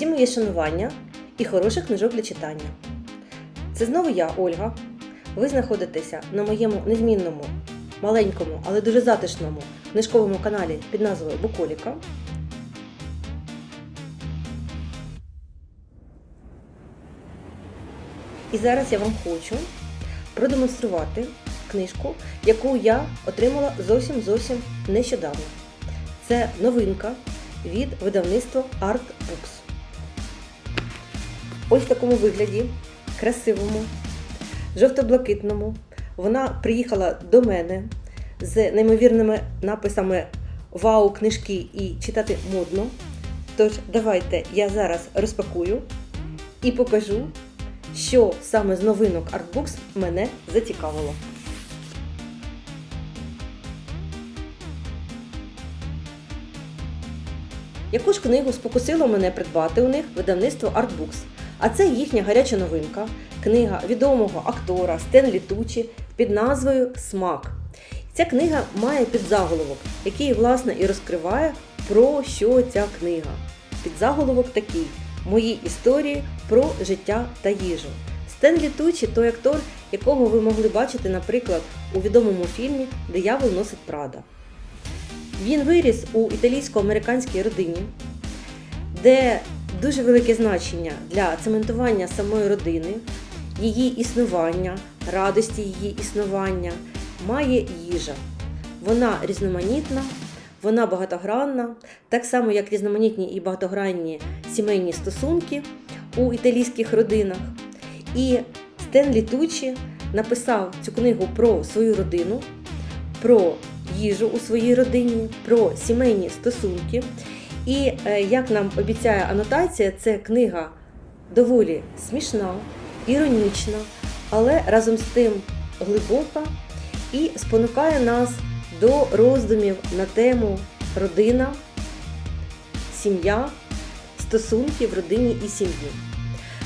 Усім моє шанування і хороших книжок для читання. Це знову я, Ольга. Ви знаходитеся на моєму незмінному, маленькому, але дуже затишному книжковому каналі під назвою Буколіка. І зараз я вам хочу продемонструвати книжку, яку я отримала зовсім зовсім нещодавно. Це новинка від видавництва Art Books. Ось в такому вигляді, красивому, жовто-блакитному. Вона приїхала до мене з неймовірними написами Вау, книжки і читати модно. Тож, давайте я зараз розпакую і покажу, що саме з новинок Artbooks мене зацікавило. Яку ж книгу спокусило мене придбати у них видавництво Artbooks? А це їхня гаряча новинка, книга відомого актора Стенлі Тучі під назвою Смак. Ця книга має підзаголовок, який, власне, і розкриває, про що ця книга. Підзаголовок такий: Мої історії про життя та їжу. Стенлі Тучі той актор, якого ви могли бачити, наприклад, у відомому фільмі Диявол носить Прада. Він виріс у італійсько-американській родині, де дуже велике значення для цементування самої родини, її існування, радості її існування має їжа. Вона різноманітна, вона багатогранна, так само як різноманітні і багатогранні сімейні стосунки у італійських родинах. І Стенлі Тучі написав цю книгу про свою родину, про їжу у своїй родині, про сімейні стосунки. І е, як нам обіцяє анотація, це книга доволі смішна, іронічна, але разом з тим глибока і спонукає нас до роздумів на тему родина, сім'я, стосунки в родині і сім'ї.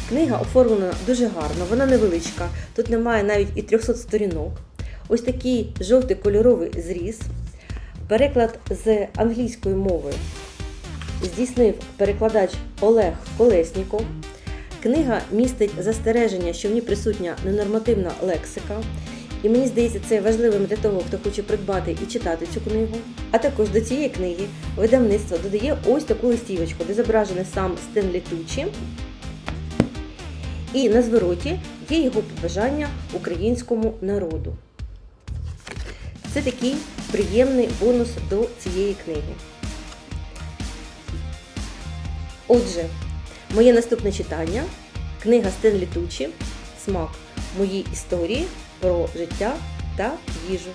Книга оформлена дуже гарно, вона невеличка, тут немає навіть і 300 сторінок. Ось такий жовтий кольоровий зріз. Переклад з англійської мови здійснив перекладач Олег Колесніков. Книга містить застереження, що в ній присутня ненормативна лексика. І мені здається, це важливим для того, хто хоче придбати і читати цю книгу. А також до цієї книги видавництво додає ось таку листівочку, де зображений сам Стенлі Тучі. І на звороті є його побажання українському народу. Це такий приємний бонус до цієї книги. Отже, моє наступне читання книга Стенлі Тучі Смак мої історії про життя та їжу.